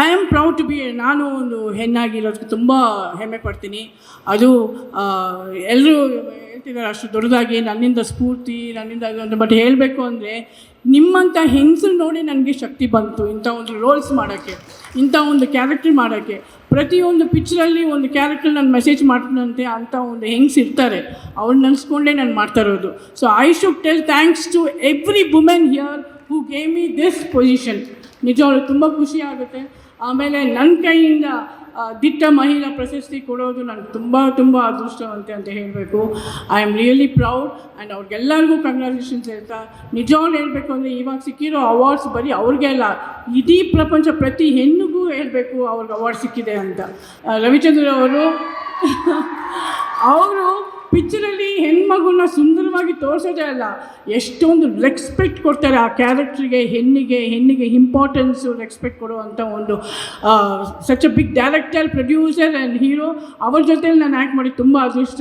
I am proud to be ನಾನು ಒಂದು ಹೆಣ್ಣಾಗಿರೋದಕ್ಕೆ ತುಂಬ ಹೆಮ್ಮೆ ಪಡ್ತೀನಿ. ಅದು ಎಲ್ಲರೂ ಹೇಳ್ತಿದ್ದಾರೆ ಅಷ್ಟು ದೊಡ್ಡದಾಗಿ, ನನ್ನಿಂದ ಸ್ಫೂರ್ತಿ, ನನ್ನಿಂದ ಅದೊಂದು ಬಟ್ ಹೇಳಬೇಕು ಅಂದರೆ ನಿಮ್ಮಂಥ ಹೆಂಗಸರು ನೋಡಿ ನನಗೆ ಶಕ್ತಿ ಬಂತು ಇಂಥ ಒಂದು ರೋಲ್ಸ್ ಮಾಡೋಕ್ಕೆ, ಇಂಥ ಒಂದು ಕ್ಯಾರೆಕ್ಟರ್ ಮಾಡೋಕ್ಕೆ. ಪ್ರತಿಯೊಂದು ಪಿಕ್ಚರಲ್ಲಿ ಒಂದು ಕ್ಯಾರೆಕ್ಟರ್ ನಾನು ಮೆಸೇಜ್ ಮಾಡ್ತೀನಂತೆ ಅಂಥ ಒಂದು ಹೆಂಗ್ಸ್ ಇರ್ತಾರೆ. ಅವ್ರು ನೆನೆಸ್ಕೊಂಡೇ ನಾನು ಮಾಡ್ತಾ ಇರೋದು. So I should tell thanks to every women here who gave me this position ನಿಜವಾಗ್ಲೂ ತುಂಬ ಖುಷಿ ಆಗುತ್ತೆ. ಆಮೇಲೆ ನನ್ನ ಕೈಯಿಂದ ದಿಟ್ಟ ಮಹಿಳಾ ಪ್ರಶಸ್ತಿ ಕೊಡೋದು ನನಗೆ ತುಂಬ ತುಂಬ ಅದೃಷ್ಟವಂತೆ ಅಂತ ಹೇಳಬೇಕು. I am really proud and ಅವ್ರಿಗೆಲ್ಲರಿಗೂ congratulations ಹೇಳ್ತಾ, ನಿಜವಾಗ್ಲೂ ಹೇಳಬೇಕು ಅಂದರೆ ಇವಾಗ ಸಿಕ್ಕಿರೋ ಅವಾರ್ಡ್ಸ್ ಬರೀ ಅವ್ರಿಗೆ ಅಲ್ಲ, ಇಡೀ ಪ್ರಪಂಚ ಪ್ರತಿ ಹೆಣ್ಣಿಗೂ ಹೇಳಬೇಕು ಅವ್ರಿಗೆ ಅವಾರ್ಡ್ ಸಿಕ್ಕಿದೆ ಅಂತ. ರವಿಚಂದ್ರ ಅವರು ಅವರು ಪಿಕ್ಚರಲ್ಲಿ ಹೆಣ್ಮಗುನ ಸುಂದರವಾಗಿ ತೋರಿಸೋದೇ ಅಲ್ಲ, ಎಷ್ಟೊಂದು ರೆಸ್ಪೆಕ್ಟ್ ಕೊಡ್ತಾರೆ ಆ ಕ್ಯಾರೆಕ್ಟ್ರಿಗೆ ಹೆಣ್ಣಿಗೆ ಹೆಣ್ಣಿಗೆ ಇಂಪಾರ್ಟೆನ್ಸು ರೆಸ್ಪೆಕ್ಟ್ ಕೊಡುವಂಥ ಒಂದು such a big director producer and hero ಅವ್ರ ಜೊತೇಲಿ ನಾನು ಆ್ಯಕ್ಟ್ ಮಾಡಿ ತುಂಬ ಅದೃಷ್ಟ.